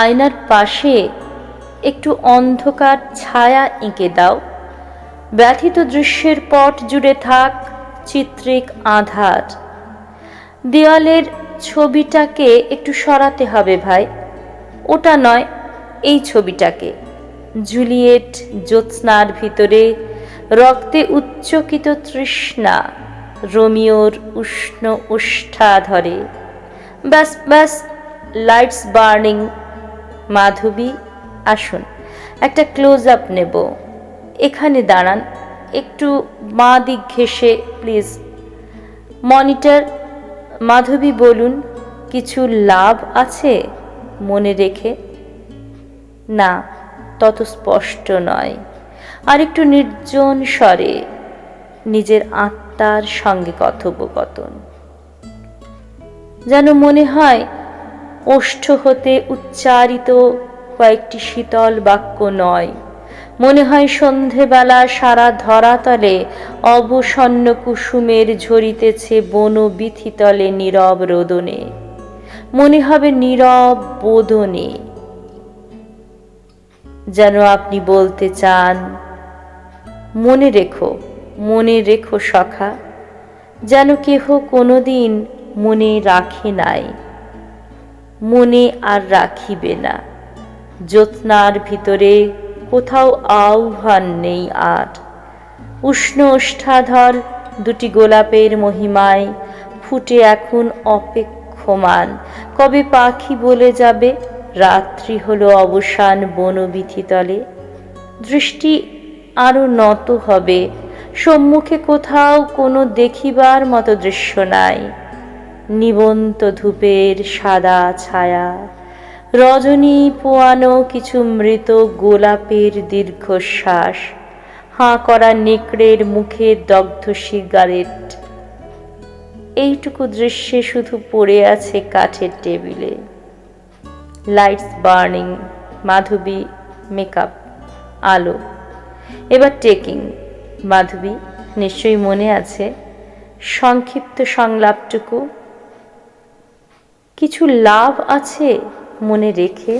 আয়নার পাশে একটু অন্ধকার ছায়া এঁকে দাও। ব্যথিত দৃশ্যের পট জুড়ে থাক চিত্রিক আধার। দেওয়ালের ছবিটাকে একটু সরাতে হবে ভাই। ওটা নয়, এই ছবিটাকে। জুলিয়েট জ্যোৎস্নার ভিতরে রক্তে উচ্চকিত তৃষ্ণা রোমিওর উষ্ণ উষ্ঠা ধরে ব্যাস ব্যাস লাইটস বার্নিং মাধবী, আসুন, একটা ক্লোজ আপ নেব। এখানে দাঁড়ান, একটু মা দিক ঘেসে প্লিজ মনিটর মাধবী বলুন, কিছু লাভ আছে মনে রেখে? না, তত স্পষ্ট নয়। আর একটু নির্জন স্বরে, নিজের আত্মার সঙ্গে কথোপকথন। যেন মনে হয় ওষ্ঠ হতে উচ্চারিত কয়েকটি শীতল বাক্য নয়। মনে হয় সন্ধেবেলা সারা ধরাতলে অবসন্ন কুসুমের ঝরিতেছে বন বিথিতলে নীরব রোদনে। মনে হবে নীরব বোধনে যেন আপনি বলতে চান, মনে রেখো মনে রেখো সখা, যেন কেহ কোনোদিন মনে রাখে নাই। মনে আর রাখিবে না। জ্যোৎস্নার ভিতরে কোথাও আহ্বান নেই আর। উষ্ণ ওষ্ঠাধর দুটি গোলাপের মহিমায় ফুটে এখন অপেক্ষমান। কবে পাখি বলে যাবে? রাত্রি হলো অবসান বনবিথিতলে দৃষ্টি আরও নত হবে। সম্মুখে কোথাও কোনো দেখিবার মতো দৃশ্য নাই। নিবন্ত ধূপের সাদা ছায়া। রজনী পোয়ানো কিছু মৃত গোলাপের দীর্ঘশ্বাস। হাঁ করা নেকড়ের মুখে দগ্ধ সিগারেট। এইটুকু দৃশ্যে শুধু পড়ে আছে কাঠের টেবিলে। লাইটস বার্নিং, মাধবী, মেকআপ, আলো। এবার টেকিং। মাধবী, নিশ্চয়ই মনে আছে? সংক্ষিপ্ত সংলাপটুকু কিছু লাভ আছে মনে রেখে